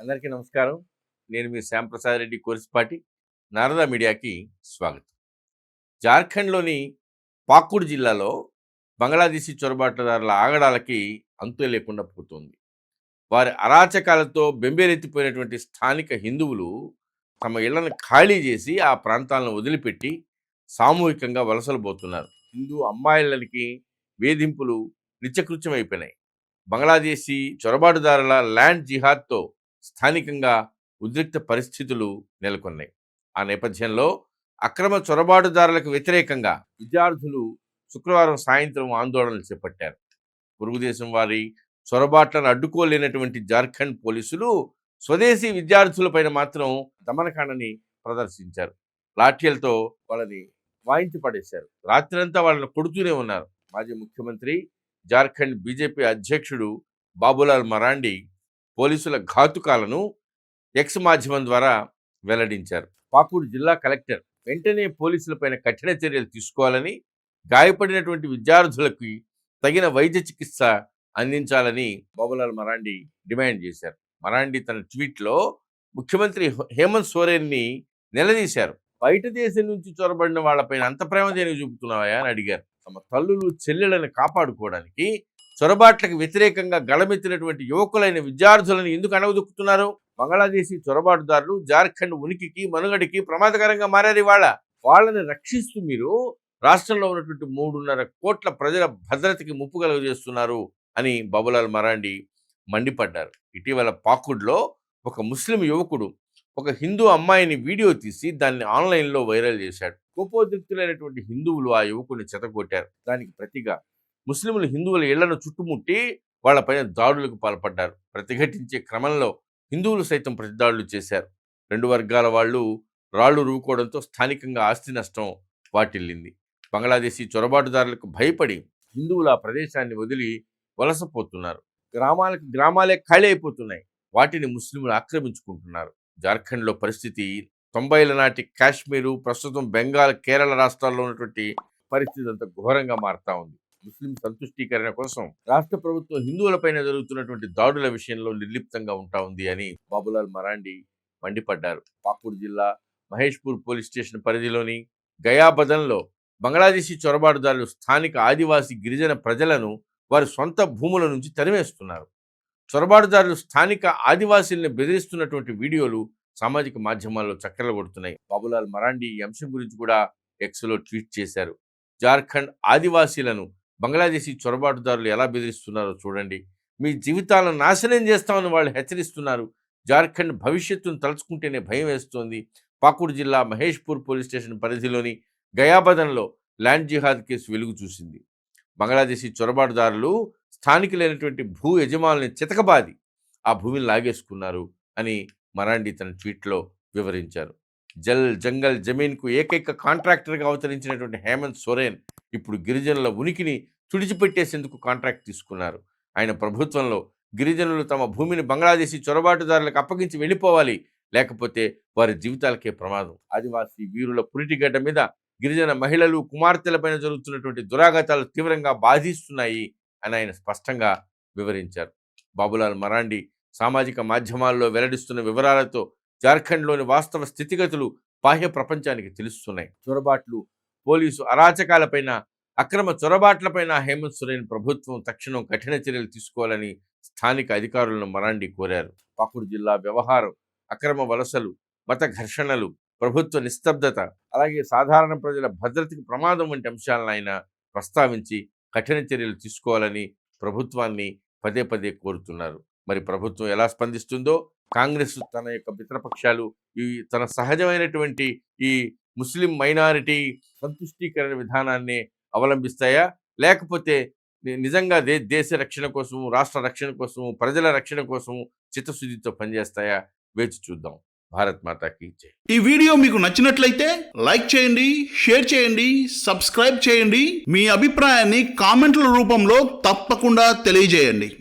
అందరికీ నమస్కారం. నేను మీ శ్యాంప్రసాద్ రెడ్డి కోరిసిపాటి నారదా మీడియాకి స్వాగతం. జార్ఖండ్లోని పాకుడు జిల్లాలో బంగ్లాదేశీ చొరబాటుదారుల ఆగడాలకి అంతు లేకుండా పోతుంది. వారి అరాచకాలతో బెంబేలెత్తిపోయినటువంటి స్థానిక హిందువులు తమ ఇళ్ళను ఖాళీ చేసి ఆ ప్రాంతాలను వదిలిపెట్టి సామూహికంగా వలసలు పోతున్నారు. హిందూ అమ్మాయిలకి వేధింపులు నిత్యకృత్యమైపోయినాయి. బంగ్లాదేశీ చొరబాటుదారుల ల్యాండ్ జిహాద్తో స్థానికంగా ఉద్రిక్త పరిస్థితులు నెలకొన్నాయి. ఆ నేపథ్యంలో అక్రమ చొరబాటుదారులకు వ్యతిరేకంగా విద్యార్థులు శుక్రవారం సాయంత్రం ఆందోళనలు చేపట్టారు. పొరుగుదేశం వారి చొరబాట్లను అడ్డుకోలేనటువంటి జార్ఖండ్ పోలీసులు స్వదేశీ విద్యార్థులపైన మాత్రం దమనకాండని ప్రదర్శించారు. లాఠ్యలతో వాళ్ళని వాయించి పడేశారు. రాత్రంతా వాళ్ళని కొడుతూనే ఉన్నారు. మాజీ ముఖ్యమంత్రి జార్ఖండ్ బీజేపీ అధ్యక్షుడు బాబులాల్ మరాండి పోలీసుల ఘాతుకాలను ఎక్స్ మాధ్యమం ద్వారా వెల్లడించారు. పాకూరు జిల్లా కలెక్టర్ వెంటనే పోలీసులపైన కఠిన చర్యలు తీసుకోవాలని గాయపడినటువంటి విద్యార్థులకు తగిన వైద్య చికిత్స అందించాలని బాబులాల్ మరాండి డిమాండ్ చేశారు. మరాండి తన ట్వీట్లో ముఖ్యమంత్రి హేమంత్ సోరెన్ని నిలదీశారు. బయట దేశం నుంచి చొరబడిన వాళ్ళపైన అంత ప్రేమ దేనికి చూపుతున్నావా అని అడిగారు. తమ తల్లులు చెల్లెలను కాపాడుకోవడానికి చొరబాట్లకు వ్యతిరేకంగా గళమెత్తినటువంటి యువకులైన విద్యార్థులను ఎందుకు అణగదొక్కుతున్నారు బంగ్లాదేశీ చొరబాటుదారులు జార్ఖండ్ ఉనికికి మనుగడికి ప్రమాదకరంగా మారారు ఇవాళ. వాళ్ళని రక్షిస్తూ మీరు రాష్ట్రంలో ఉన్నటువంటి మూడున్నర కోట్ల ప్రజల భద్రతకి ముప్పు కలుగజేస్తున్నారు అని బాబులాల్ మరాండి మండిపడ్డారు. ఇటీవల పాకుడ్లో ఒక ముస్లిం యువకుడు ఒక హిందూ అమ్మాయిని వీడియో తీసి దాన్ని ఆన్లైన్లో వైరల్ చేశాడు. కోపోద్రిక్తులైనటువంటి హిందువులు ఆ యువకుని చెతగొట్టారు దానికి ప్రతిగా ముస్లింలు హిందువుల ఇళ్ళను చుట్టుముట్టి వాళ్ళపైన దాడులకు పాల్పడ్డారు. ప్రతిఘటించే క్రమంలో హిందువులు సైతం ప్రతిదాడులు చేశారు. రెండు వర్గాల వాళ్ళు రాళ్ళు రూకోవడంతో స్థానికంగా ఆస్తి నష్టం వాటిల్లింది. బంగ్లాదేశీ చొరబాటుదారులకు భయపడి హిందువులు ఆ ప్రదేశాన్ని వదిలి వలసపోతున్నారు. గ్రామాలకు గ్రామాలే ఖాళీ అయిపోతున్నాయి. వాటిని ముస్లింలు ఆక్రమించుకుంటున్నారు. జార్ఖండ్లో పరిస్థితి తొంభైల నాటి కాశ్మీరు ప్రస్తుతం బెంగాల్ కేరళ రాష్ట్రాల్లో ఉన్నటువంటి పరిస్థితి అంత ఘోరంగా మారుతా ఉంది. ముస్లిం సంతుష్టీకరణ కోసం రాష్ట్ర ప్రభుత్వం హిందువులపైన జరుగుతున్నటువంటి దాడుల విషయంలో నిర్లిప్తంగా ఉంటా ఉంది అని బాబులాల్ మరాండి మండిపడ్డారు. పాపూర్ జిల్లా మహేష్పూర్ పోలీస్ స్టేషన్ పరిధిలోని గయాబదన్లో బంగ్లాదేశీ చొరబాటుదారులు స్థానిక ఆదివాసీ గిరిజన ప్రజలను వారి సొంత భూముల నుంచి తరిమేస్తున్నారు. చొరబాటుదారులు స్థానిక ఆదివాసీలను బెదిరిస్తున్నటువంటి వీడియోలు సామాజిక మాధ్యమాల్లో చక్కర్లు కొడుతున్నాయి. బాబులాల్ మరాండి ఈ అంశం గురించి కూడా ఎక్స్లో ట్వీట్ చేశారు. జార్ఖండ్ ఆదివాసీలను బంగ్లాదేశీ చొరబాటుదారులు ఎలా బెదిరిస్తున్నారో చూడండి. మీ జీవితాలను నాశనం చేస్తామని వాళ్ళు హెచ్చరిస్తున్నారు. జార్ఖండ్ భవిష్యత్తును తలుచుకుంటేనే భయం వేస్తోంది. పాకూర్ జిల్లా మహేష్పూర్ పోలీస్ స్టేషన్ పరిధిలోని గయాబదన్లో ల్యాండ్ జిహాద్ కేసు వెలుగు చూసింది. బంగ్లాదేశీ చొరబాటుదారులు స్థానికులైనటువంటి భూ యజమానుల్ని చితకబాది ఆ భూమిని లాగేసుకున్నారు అని మరాండి తన ట్వీట్లో వివరించారు. జల్ జంగల్ జమీన్కు ఏకైక కాంట్రాక్టర్గా అవతరించినటువంటి హేమంత్ సోరేన్ ఇప్పుడు గిరిజనుల ఉనికిని తుడిచిపెట్టేసేందుకు కాంట్రాక్ట్ తీసుకున్నారు. ఆయన ప్రభుత్వంలో గిరిజనులు తమ భూమిని బంగ్లాదేశీ చొరబాటుదారులకు అప్పగించి వెళ్ళిపోవాలి. లేకపోతే వారి జీవితాలకే ప్రమాదం. ఆదివాసీ వీరుల పురిటిగడ్డ మీద గిరిజన మహిళలు కుమార్తెలపైన జరుగుతున్నటువంటి దురాఘాతాలు తీవ్రంగా బాధిస్తున్నాయి అని ఆయన స్పష్టంగా వివరించారు. బాబులాల్ మరాండి సామాజిక మాధ్యమాల్లో వెల్లడిస్తున్న వివరాలతో జార్ఖండ్లోని వాస్తవ స్థితిగతులు బాహ్య ప్రపంచానికి తెలుస్తున్నాయి. చొరబాట్లు పోలీసు అరాచకాలపైన అక్రమ చొరబాట్లపైన హేమంత్ సోరెన్ ప్రభుత్వం తక్షణం కఠిన చర్యలు తీసుకోవాలని స్థానిక అధికారులను మరాండి కోరారు. పాకూరు జిల్లా వ్యవహారం అక్రమ వలసలు మత ఘర్షణలు ప్రభుత్వ నిస్తబ్దత అలాగే సాధారణ ప్రజల భద్రతకు ప్రమాదం వంటి అంశాలను ఆయన ప్రస్తావించి కఠిన చర్యలు తీసుకోవాలని ప్రభుత్వాన్ని పదే పదే కోరుతున్నారు. మరి ప్రభుత్వం ఎలా స్పందిస్తుందో కాంగ్రెస్ తన యొక్క మిత్రపక్షాలు ఈ తన సహజమైనటువంటి ఈ ముస్లిం మైనారిటీ సంతుష్టీకరణ విధానాన్ని అవలంబిస్తాయా? లేకపోతే నిజంగా దే దేశ రక్షణ కోసము రాష్ట్ర రక్షణ కోసము ప్రజల రక్షణ కోసము చిత్తశుద్ధితో పనిచేస్తాయా? వేచి చూద్దాం. భారత్ మాతాకి జై. ఈ వీడియో మీకు నచ్చినట్లయితే లైక్ చేయండి షేర్ చేయండి సబ్స్క్రైబ్ చేయండి. మీ అభిప్రాయాన్ని కామెంట్ల రూపంలో తప్పకుండా తెలియజేయండి.